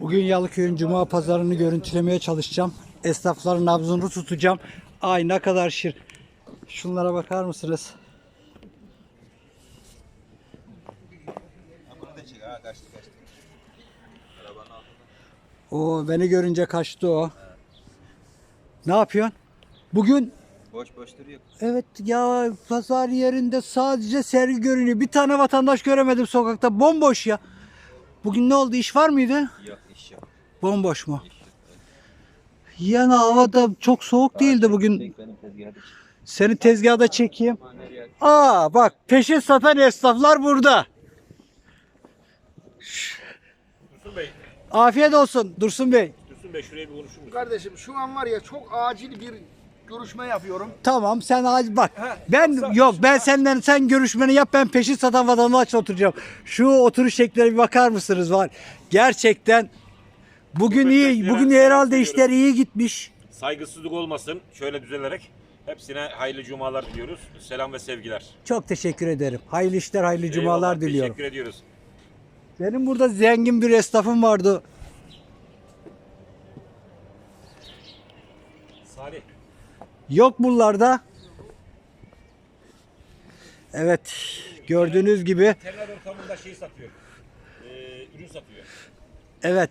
Bugün Yalıköy'ün Cuma pazarını görüntülemeye çalışacağım. Esnafların nabzını tutacağım. Ay ne kadar şir. Şunlara bakar mısınız? O beni görünce kaçtı o. Ne yapıyorsun? Bugün Boş boş duruyor. evet ya pazar yerinde sadece sergi görünüyor. Bir tane vatandaş göremedim sokakta. Bomboş ya. Bugün ne oldu? İş var mıydı? Yok. Bomboş mu? Yani havada çok soğuk değildi bugün. Seni tezgahda çekeyim. Aa bak peşin satan esnaflar burada. Dursun Bey, Afiyet olsun Dursun Bey. Dursun Bey şuraya bir konuşur musun? Kardeşim şu an var ya çok acil bir görüşme yapıyorum. Tamam sen hadi bak. Ben yok ben senden sen görüşmeni yap ben peşin satan vatandaşla oturacağım. Şu oturuş şekline bir bakar mısınız var. Gerçekten bugün iyi bugün herhalde işler iyi gitmiş. Saygısızlık olmasın şöyle düzelerek hepsine hayırlı cumalar diliyoruz. Selam ve sevgiler. Çok teşekkür ederim. Hayırlı işler, hayırlı cumalar Eyvallah, diliyorum. Teşekkür ediyoruz. Benim burada zengin bir esnafım vardı. Salih. Yok buralarda. Evet gördüğünüz gibi Terör ortamında şey satıyor. Ee, ürün satıyor. Evet.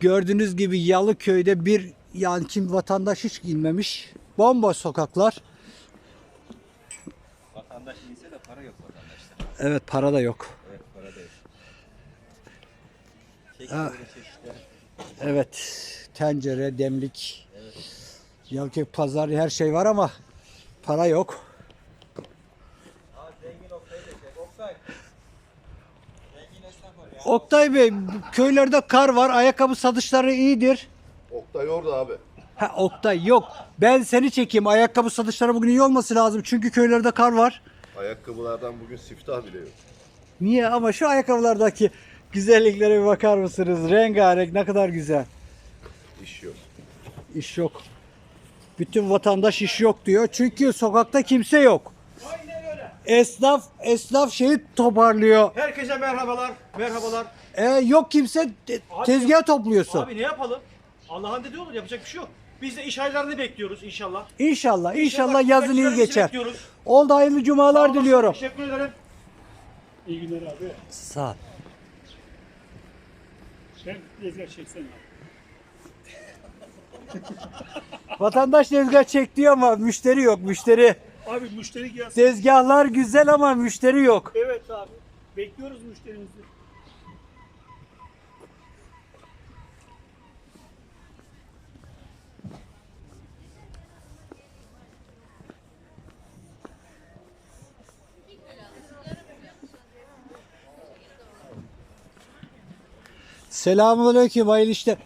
Gördüğünüz gibi Yalıköy'de bir yani kim vatandaş hiç girmemiş. Bomboş sokaklar. Vatandaş iyiyse de para yok vatandaşta. Evet para da yok. Evet para da yok. Ha. Evet. Tencere, demlik. Yalıköy pazar her şey var ama para yok. Aa zengin Oktay'ı da çek. Oktay. Zengin esnaf var ya. Oktay Bey köylerde kar var. Ayakkabı satışları iyidir. Oktay orada abi. Ha Oktay yok. Ben seni çekeyim. Ayakkabı satışları bugün iyi olması lazım. Çünkü köylerde kar var. Ayakkabılardan bugün siftah bile yok. Niye? Ama şu ayakkabılardaki güzelliklere bir bakar mısınız? Rengarenk ne kadar güzel. İş yok. İş yok. Bütün vatandaş iş yok diyor. Çünkü sokakta kimse yok. Esnaf esnaf şeyi toparlıyor. Herkese merhabalar, merhabalar. E, yok kimse te- tezgah topluyorsun. Abi ne yapalım? Allah'ın dediği olur, yapacak bir şey yok. Biz de iş aylarını bekliyoruz inşallah. İnşallah inşallah yazın iyi geçer. bekliyoruz. Oldu hayırlı Sağ cumalar olasın, diliyorum. Teşekkür ederim. İyi günler abi. Sağ ol. Sen tezgah çeksen abi. Vatandaş tezgah çek diyor ama müşteri yok müşteri. Abi müşteri gelsin. Tezgahlar güzel ama müşteri yok. Evet abi. Bekliyoruz müşterimizi. Selamünaleyküm hayırlı işler.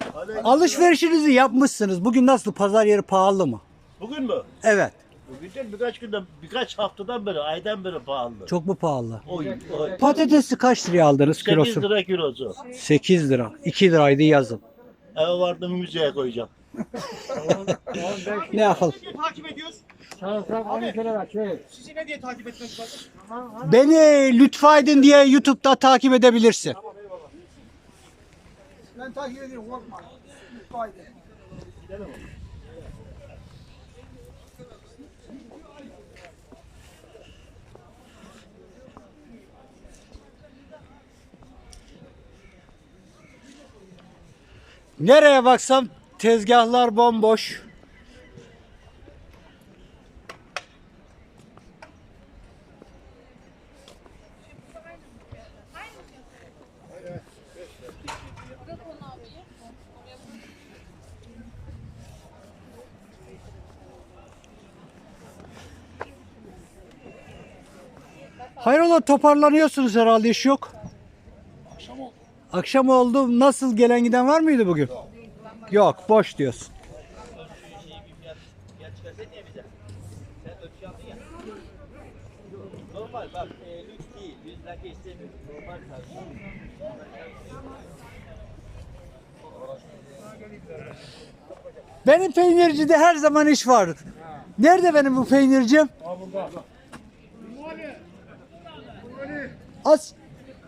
Alışverişinizi yapmışsınız. Bugün nasıl pazar yeri pahalı mı? Bugün mü? Evet. Bugün değil birkaç günden, birkaç haftadan beri, aydan beri pahalı. Çok mu pahalı? Oy, oy. Patatesi kaç liraya aldınız 8 kilosu? lira kilosu. 8 lira. 2 liraydı yazın. Eve vardım müzeye koyacağım. Ne yapalım? Niye takip ediyoruz? Abi, sizi ne diye takip etmek lazım? Beni lütfaydın diye YouTube'da takip edebilirsin. Ben takip ediyorum korkma. Haydi. Nereye baksam tezgahlar bomboş. Hayrola toparlanıyorsunuz herhalde iş yok. Akşam oldu. Nasıl gelen giden var mıydı bugün? Yok, boş diyorsun. Normal bak lüks. Benim peynircide her zaman iş var. Nerede benim bu peynircim? Az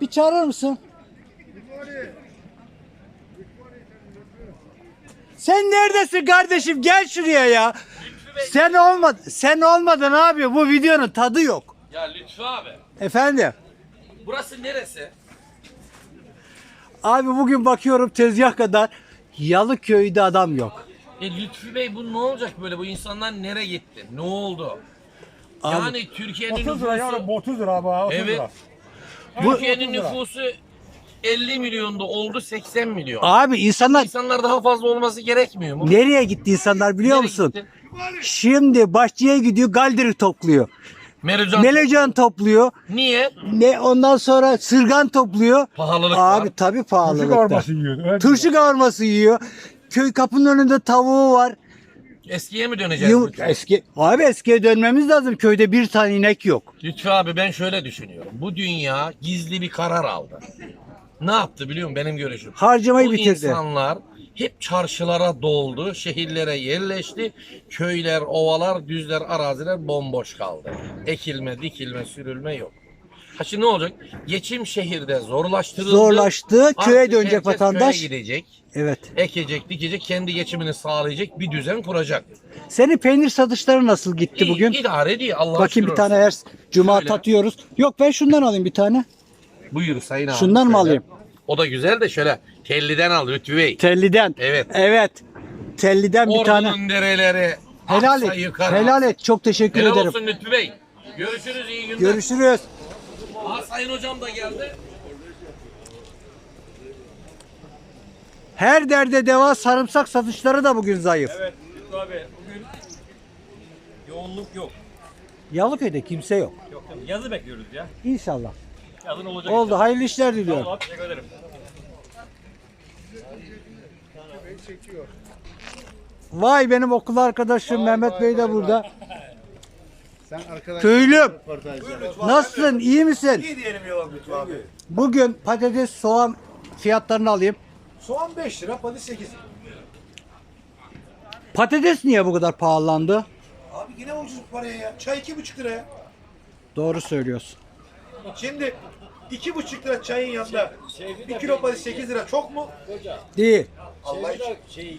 bir çağırır mısın? Sen neredesin kardeşim? Gel şuraya ya. Sen olmad sen olmadın abi. Bu videonun tadı yok. Ya Lütfü abi. Efendim. Burası neresi? Abi bugün bakıyorum tezgah kadar Yalıköy'de adam yok. E Lütfü Bey bu ne olacak böyle? Bu insanlar nereye gitti? Ne oldu? yani Türkiye'nin nüfusu... 30 lira abi. Evet. Türkiye'nin nüfusu 50 milyonda oldu 80 milyon. Abi insanlar İnsanlar daha fazla olması gerekmiyor mu? nereye gitti insanlar biliyor Nereye musun? gitti? Şimdi bahçeye gidiyor galdiri topluyor. Merucan. Melecan topluyor. Niye? Ne ondan sonra sırgan topluyor. Pahalılık Abi var. tabii pahalılıkta. Turşu kavurması yiyor. Köy kapının önünde tavuğu var. Eskiye mi döneceğiz? Yum- eski abi eskiye dönmemiz lazım. Köyde bir tane inek yok. Lütfü abi ben şöyle düşünüyorum. Bu dünya gizli bir karar aldı. Ne yaptı biliyor musun benim görüşüm? Harcamayı Bu bitirdi. insanlar hep çarşılara doldu, şehirlere yerleşti. Köyler, ovalar, düzler, araziler bomboş kaldı. Ekilme, dikilme, sürülme yok. Ha şimdi ne olacak? Geçim şehirde zorlaştırıldı. Zorlaştı. Köye Artık dönecek herkes vatandaş. Köye gidecek, Evet. ekecek, dikecek, kendi geçimini sağlayacak bir düzen kuracak. Senin peynir satışları nasıl gitti İyi, bugün? idare ediyor. Allah Bakayım bir tane her cuma Şöyle. tatıyoruz. Yok ben şundan alayım bir tane. Buyur sayın abi. Şundan mı Şöyle. alayım? O da güzel de şöyle telliden al Lütfü Bey. Telliden. Evet. Evet. Telliden bir tane. Ordu'nun dereleri. Helal et. yukarı. Helal et. Çok teşekkür Helal ederim. olsun Lütfü Bey. Görüşürüz iyi günler. Görüşürüz. Aa, sayın hocam da geldi. Her derde deva sarımsak satışları da bugün zayıf. Evet Lütfü abi bugün yoğunluk yok. Yalıköy'de kimse yok. Yok? Yazı bekliyoruz ya. İnşallah. Yazın olacak. Oldu. Hayırlı işler diliyorum. Tamam abi teşekkür ederim. Vay benim okul arkadaşım Mehmet Bey de burada. Köylüm. Nasılsın? İyi misin? İyi diyelim ya Lütfü abi. Bugün patates, soğan fiyatlarını alayım. Soğan 5 lira, patates 8 lira. Patates niye bu kadar pahalandı? Abi yine ucuz paraya ya. Çay 2,5 liraya. Doğru söylüyorsun. Şimdi 2,5 lira çayın yanında 1 kilo patates 8 lira çok mu? Değil. Allah için.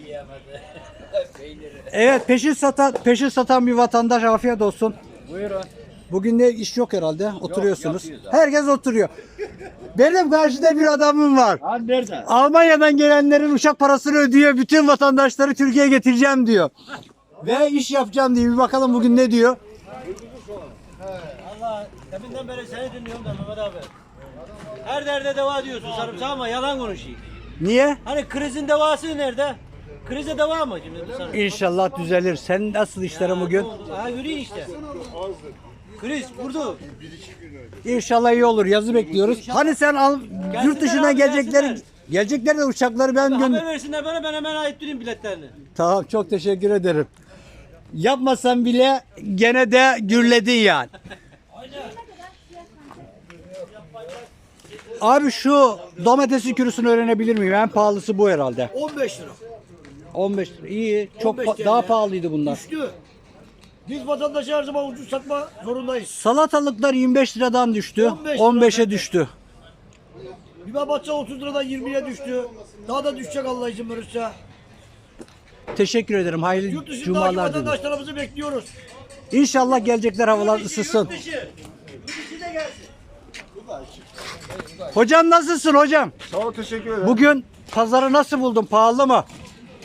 Evet peşin satan peşin satan bir vatandaş afiyet olsun. Buyurun. Bugün de iş yok herhalde. Oturuyorsunuz. Herkes oturuyor. Benim karşıda bir adamım var. Abi nerede? Almanya'dan gelenlerin uçak parasını ödüyor. Bütün vatandaşları Türkiye'ye getireceğim diyor. Ve iş yapacağım diyor. Bir bakalım bugün ne diyor. Deminden beri seni dinliyorum da Mehmet abi. Her derde deva diyorsun sarımsağı ama yalan konuşayım. Niye? Hani krizin devası nerede? Krize deva mı şimdi bu sarımsak? İnşallah düzelir. Sen nasıl işlerin bugün? Ha yürüyün işte. Kriz vurdu. İnşallah iyi olur. Yazı bekliyoruz. Hani sen al, yurt dışına abi, geleceklerin gelsinler. gelecekler de uçakları ben gönder. Haber versinler bana ben hemen ayıttırayım biletlerini. Tamam çok teşekkür ederim. Yapmasan bile gene de gürledin yani. Abi şu domatesin kürüsünü öğrenebilir miyim? En pahalısı bu herhalde. 15 lira. 15 lira. İyi. Çok 15 pa- TL. daha pahalıydı bunlar. Düştü. Biz vatandaşa her zaman ucuz satma zorundayız. Salatalıklar 25 liradan düştü. 15 15'e lira. düştü. Biber batça 30 liradan 20'ye düştü. Daha da düşecek Allah izin verirse. Teşekkür ederim. Hayırlı Yurt dışındaki cumalar dilerim. vatandaşlarımızı bekliyoruz. İnşallah gelecekler havalar ısısın. Yurt dışı. Yurt dışı da gelsin. Hocam nasılsın hocam? Sağ ol teşekkür ederim. Bugün pazarı nasıl buldun? Pahalı mı?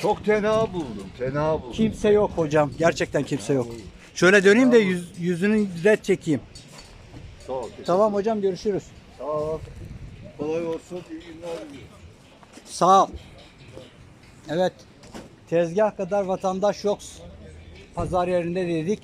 Çok tenha buldum. Tenha buldum. Kimse yok hocam. Gerçekten kimse yok. Şöyle döneyim de yüz, yüzünü red çekeyim. Sağ ol. teşekkür- Tamam hocam görüşürüz. Sağ ol. Kolay olsun. İyi günler. Sağ ol. Evet. Tezgah kadar vatandaş yok. Pazar yerinde dedik.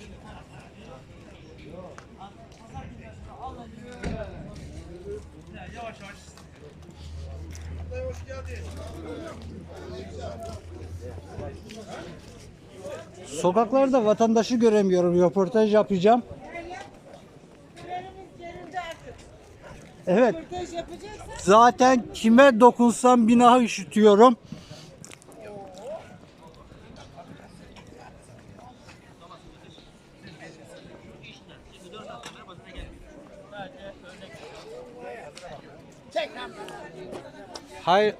Sokaklarda vatandaşı göremiyorum. Röportaj yapacağım. Evet. Zaten kime dokunsam binağı işitiyorum. Hay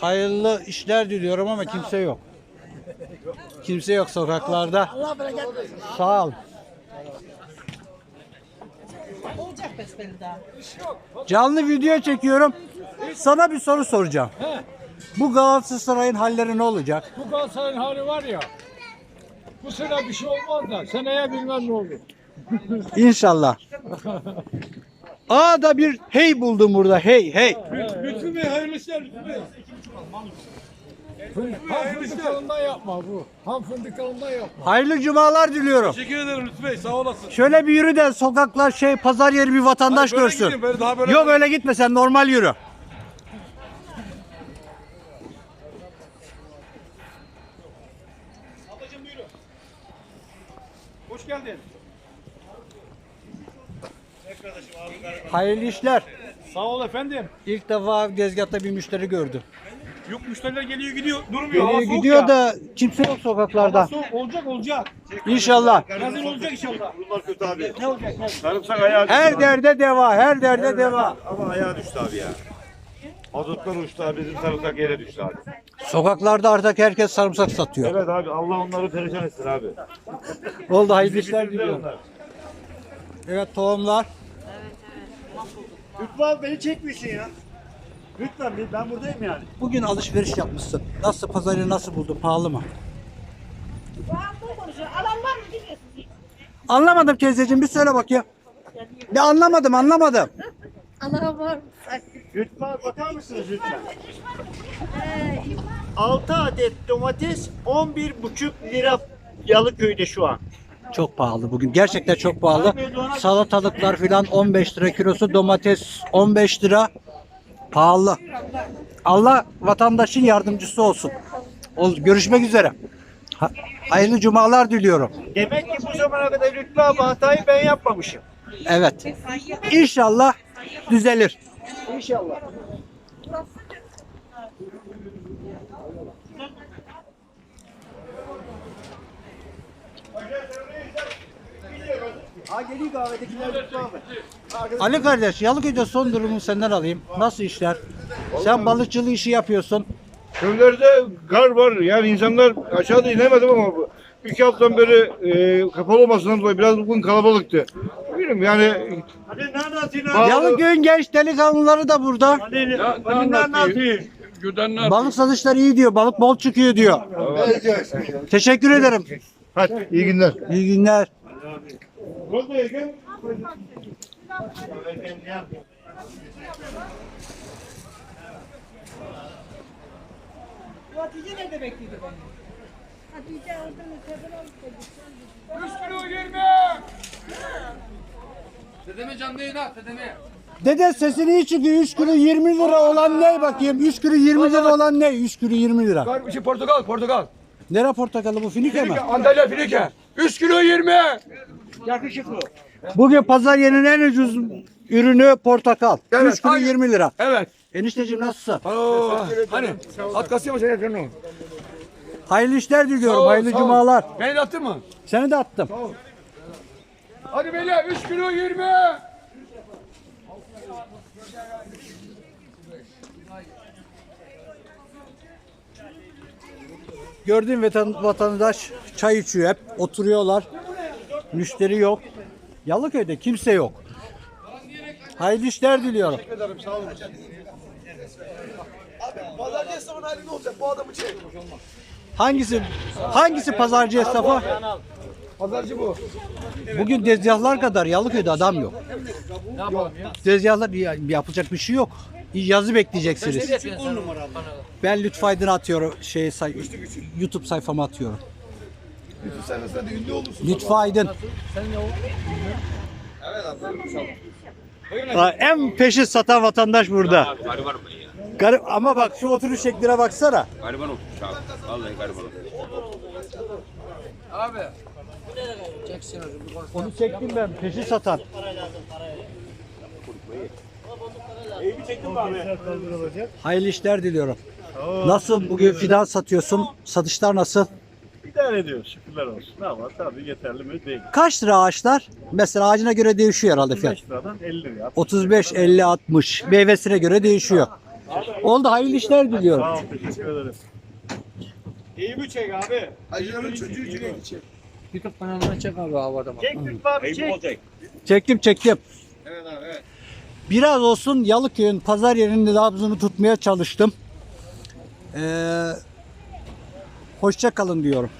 hayırlı işler diliyorum ama kimse yok. Kimse yok sokaklarda. Allah bereket versin. Sağ ol. Olacak besbelli daha. Canlı video çekiyorum. Sana bir soru soracağım. Bu Galatasaray'ın halleri ne olacak? Bu Galatasaray'ın hali var ya. Bu sene bir şey olmaz da seneye bilmem ne olur. İnşallah. Aa da bir hey buldum burada. Hey hey. Lütfü Bey hayırlı işler Lütfü Bey. Ham fındık dalından yapma bu. Ham fındık dalından yapma. Hayırlı cumalar diliyorum. Teşekkür ederim Lütfü Bey sağ olasın. Şöyle bir yürü de sokaklar şey pazar yeri bir vatandaş Böyle görsün. gideyim, böyle daha böyle- Yok öyle gitme sen normal yürü. Hoş geldin. Hayırlı işler. Sağ ol efendim. İlk defa tezgahta bir müşteri gördüm. Yok müşteriler geliyor gidiyor durmuyor. Geliyor soğuk gidiyor ya. da kimse yok sokaklarda. Hava soğuk, olacak olacak. İnşallah. Yazın olacak inşallah. Bunlar kötü abi. Ne olacak? Ne? Sarımsak ayağı düştü. Her abi. derde deva, her derde deva. Ama ayağı düştü abi ya. Mazotlar uçtu abi. Bizim sarımsak yere düştü abi. Sokaklarda artık herkes sarımsak satıyor. Evet abi Allah onları perişan etsin abi. Oldu hayırlı işler Bitirdiler diliyorum. onlar. Evet tohumlar. Lütfen beni çekmişsin ya. Lütfen bir- ben buradayım yani. Bugün alışveriş yapmışsın. Nasıl pazarı nasıl buldun? Pahalı mı? Alan var mı. Anlamadım teyzeciğim bir söyle bakayım. Ne anlamadım anlamadım. Alan var mı? Lütfen bakar mısınız lütfen? 6 adet domates 11,5 lira Yalıköy'de şu an. Çok pahalı bugün. Gerçekten çok pahalı. Salatalıklar filan 15 lira kilosu. Domates 15 lira. Pahalı. Allah vatandaşın yardımcısı olsun. Ol, görüşmek üzere. Ha- hayırlı cumalar diliyorum. Demek ki bu zamana kadar Lütfü abi hatayı ben yapmamışım. Evet. İnşallah düzelir. İnşallah. Ha geliyor kahvedekiler Lütfü abi. Ali kardeş Yalıköy'de son durumu senden alayım. Nasıl işler? Sen balıkçılığı işi yapıyorsun. Köylerde kar var. Yani insanlar aşağıda inemedim ama bu iki haftadan beri e, kapalı olmasından dolayı biraz bugün kalabalıktı. Bilmiyorum yani Hadi nerede atayım Bağlı- Yalıköy'ün genç delikanlıları da burada. Hadi, hadi? Güdenler Balık satışları iyi diyor. Balık bol çıkıyor diyor. Teşekkür ederim. hadi iyi günler. İyi günler. Hatice nerede bekliyordu beni? Hatice orada mı? 3 kilo 20. Dedeme canlı yayın at dedeme. Dede sesini iyi çıkıyor. 3 kilo 20 lira olan ne bakayım? 3 kilo 20 lira olan ne? 3 kilo 20 lira. Kar, şey, portakal portakal. Nere portakalı bu? Finike mi? Antalya Finike. 3 kilo 20. Yakışıklı. Bugün pazar yerinin en ucuz ürünü portakal. Evet, 3 kilo aynen. 20 lira. Evet. Enişteciğim nasılsın? Oo, hani at kasıyor mu sen yakın Hayırlı işler diliyorum. Sağ ol, Hayırlı sağ ol. cumalar. Beni de attın mı? Seni de attım. Hadi beyler 3 kilo 20. Gördüğüm vatan, vatandaş çay içiyor hep. Oturuyorlar. Müşteri yok. Yalıköy'de kimse yok. Hayırlı işler diliyorum. Pazarcı esnafın hali ne olacak? Bu adamı çek. Hangisi hangisi pazarcı esnafı? Pazarcı bu. Bugün tezgahlar kadar Yalıköy'de adam yok. Ne yapalım ya? Tezgahlar ya- yapılacak bir şey yok. Yazı bekleyeceksiniz. Ben Lütfü Aydın'a atıyorum şey say- YouTube sayfama atıyorum. Lütfü Aydın. Aa, En peşin satan vatandaş burada. Garibanım ben ya. Garip ama bak şu oturuş şekline baksana. Gariban olmuş abi. Vallahi gariban olmuş. Abi. Onu çektim ben peşin satan. Hayırlı işler diliyorum. Nasıl bugün fidan satıyorsun? Satışlar nasıl? İdare ediyor şükürler olsun ama tabii yeterli mi değil. Kaç lira ağaçlar? Mesela ağacına göre değişiyor herhalde fiyat. 5 liradan 50 liraya. 35, 50, 60 meyvesine göre değişiyor. Oldu hayırlı işler diliyorum. Sağ ol teşekkür ederim. İyi mi çek abi? Acıların çocuğu için iyi çek. YouTube kanalına çek abi havada bak. Çek Türk abi çek. Çektim çektim. Evet abi evet. Biraz olsun Yalıköy'ün pazar yerinde nabzını tutmaya çalıştım. Ee, hoşça kalın diyorum.